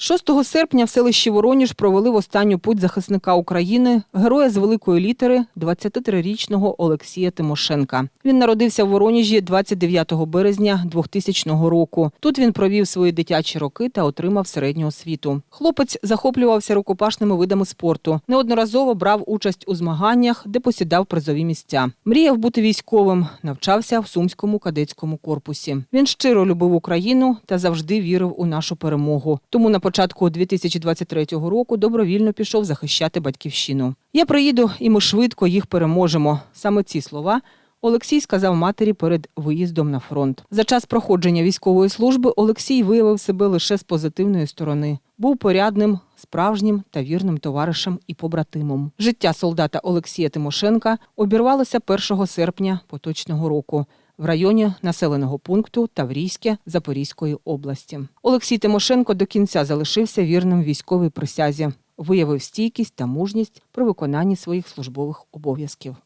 6 серпня в селищі Вороніж провели в останню путь захисника України, героя з великої літери, 23-річного Олексія Тимошенка. Він народився в Вороніжі 29 березня 2000 року. Тут він провів свої дитячі роки та отримав середню освіту. Хлопець захоплювався рукопашними видами спорту. Неодноразово брав участь у змаганнях, де посідав призові місця. Мріяв бути військовим, навчався в Сумському кадетському корпусі. Він щиро любив Україну та завжди вірив у нашу перемогу. Тому на початку 2023 року добровільно пішов захищати батьківщину. Я приїду, і ми швидко їх переможемо. Саме ці слова. Олексій сказав матері перед виїздом на фронт. За час проходження військової служби Олексій виявив себе лише з позитивної сторони. Був порядним, справжнім та вірним товаришем і побратимом. Життя солдата Олексія Тимошенка обірвалося 1 серпня поточного року в районі населеного пункту Таврійське Запорізької області. Олексій Тимошенко до кінця залишився вірним військовій присязі, виявив стійкість та мужність при виконанні своїх службових обов'язків.